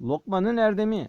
Lokman'ın erdemi.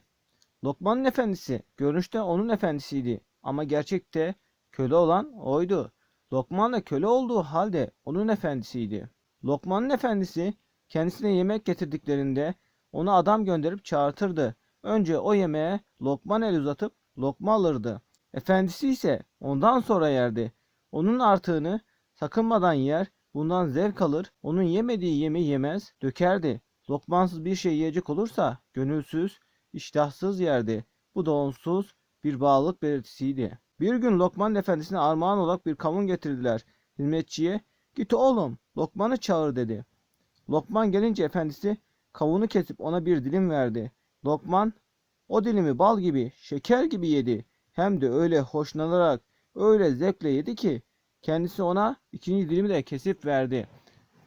Lokman'ın efendisi görünüşte onun efendisiydi ama gerçekte köle olan oydu. Lokman da köle olduğu halde onun efendisiydi. Lokman'ın efendisi kendisine yemek getirdiklerinde onu adam gönderip çağırtırdı. Önce o yemeğe Lokman el uzatıp lokma alırdı. Efendisi ise ondan sonra yerdi. Onun artığını sakınmadan yer, bundan zevk alır, onun yemediği yemeği yemez, dökerdi. Lokmansız bir şey yiyecek olursa gönülsüz, iştahsız yerdi. Bu da onsuz bir bağlılık belirtisiydi. Bir gün Lokman efendisine armağan olarak bir kavun getirdiler. Hizmetçiye git oğlum Lokman'ı çağır dedi. Lokman gelince efendisi kavunu kesip ona bir dilim verdi. Lokman o dilimi bal gibi, şeker gibi yedi. Hem de öyle hoşlanarak, öyle zevkle yedi ki kendisi ona ikinci dilimi de kesip verdi.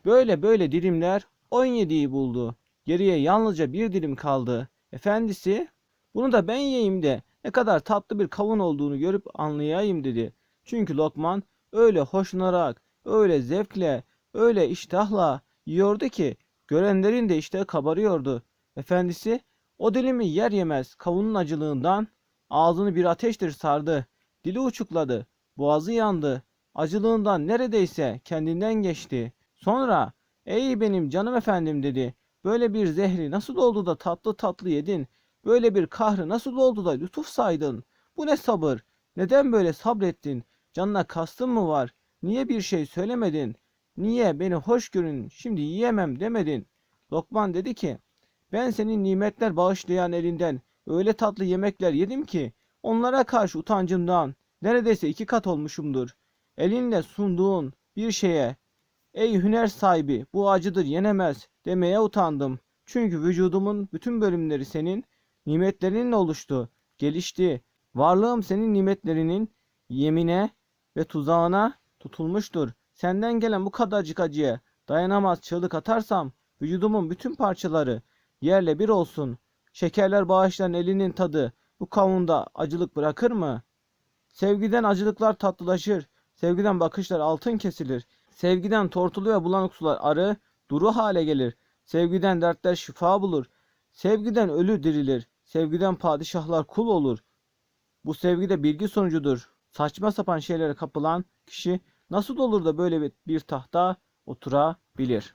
Böyle böyle dilimler 17'yi buldu. Geriye yalnızca bir dilim kaldı. Efendisi bunu da ben yiyeyim de ne kadar tatlı bir kavun olduğunu görüp anlayayım dedi. Çünkü Lokman öyle hoşlanarak, öyle zevkle, öyle iştahla yiyordu ki görenlerin de iştahı kabarıyordu. Efendisi o dilimi yer yemez kavunun acılığından ağzını bir ateştir sardı. Dili uçukladı, boğazı yandı. Acılığından neredeyse kendinden geçti. Sonra ey benim canım efendim dedi. Böyle bir zehri nasıl oldu da tatlı tatlı yedin? Böyle bir kahrı nasıl oldu da lütuf saydın? Bu ne sabır? Neden böyle sabrettin? Canına kastın mı var? Niye bir şey söylemedin? Niye beni hoş görün şimdi yiyemem demedin? Lokman dedi ki ben senin nimetler bağışlayan elinden öyle tatlı yemekler yedim ki onlara karşı utancımdan neredeyse iki kat olmuşumdur. Elinle sunduğun bir şeye ey hüner sahibi bu acıdır yenemez demeye utandım. Çünkü vücudumun bütün bölümleri senin nimetlerinle oluştu, gelişti. Varlığım senin nimetlerinin yemine ve tuzağına tutulmuştur. Senden gelen bu kadarcık acıya dayanamaz çığlık atarsam vücudumun bütün parçaları yerle bir olsun. Şekerler bağışlayan elinin tadı bu kavunda acılık bırakır mı? Sevgiden acılıklar tatlılaşır. Sevgiden bakışlar altın kesilir. Sevgiden tortulu ve bulanık sular arı, duru hale gelir. Sevgiden dertler şifa bulur. Sevgiden ölü dirilir. Sevgiden padişahlar kul olur. Bu sevgi de bilgi sonucudur. Saçma sapan şeylere kapılan kişi nasıl olur da böyle bir- tahta oturabilir?